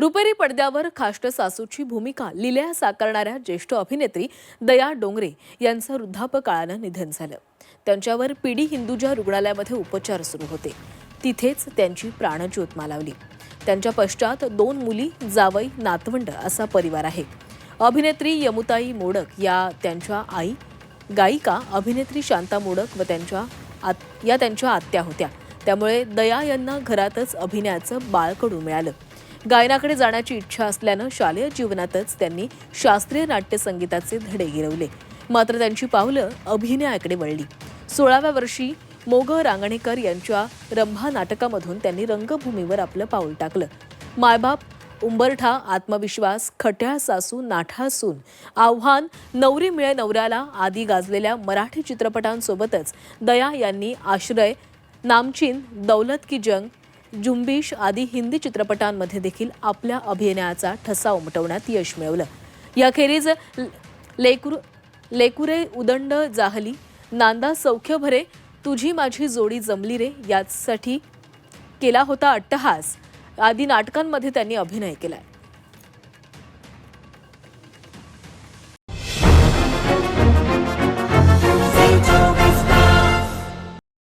रुपेरी पडद्यावर खाष्ट सासूची भूमिका लिल्या साकारणाऱ्या ज्येष्ठ अभिनेत्री दया डोंगरे यांचं वृद्धापकाळानं निधन झालं. त्यांच्यावर पीडी हिंदुजा रुग्णालयामध्ये उपचार सुरू होते तिथेच त्यांची प्राणज्योत मालावली. त्यांच्या पश्चात दोन मुली जावई नातवंड असा परिवार आहे. अभिनेत्री यमुताई मोडक या त्यांच्या आई गायिका अभिनेत्री शांता मोडक व त्यांच्या आत या त्यांच्या आत्या होत्या. त्यामुळे दया यांना घरातच अभिनयाचं बाळकडू मिळालं. गायनाकडे जाण्याची इच्छा असल्यानं शालेय जीवनातच त्यांनी शास्त्रीय नाट्य संगीताचे धडे गिरवले. मात्र त्यांची पावलं अभिनयाकडे वळली. सोळाव्या वर्षी मोग रांगणेकर यांच्या रंभा नाटकामधून त्यांनी रंगभूमीवर आपलं पाऊल टाकलं. मायबाप उंबरठा आत्मविश्वास खट्या सासू नाठा सून आव्हान नवरी मिळे नवऱ्याला आदी गाजलेल्या मराठी चित्रपटांसोबतच दया यांनी आश्रय नामचीन दौलत की जंग जुंबीश आदी हिंदी चित्रपटांमध्ये देखील आपल्या अभिनयाचा ठसा उमटवण्यात यश मिळवलं. याखेरीज ल- लेकुर लेकुरे उदंड जाहली नांदा सौख्य भरे तुझी माझी जोडी जमली रे यासाठी केला होता अट्टहास आदी नाटकांमध्ये त्यांनी अभिनय केलाय.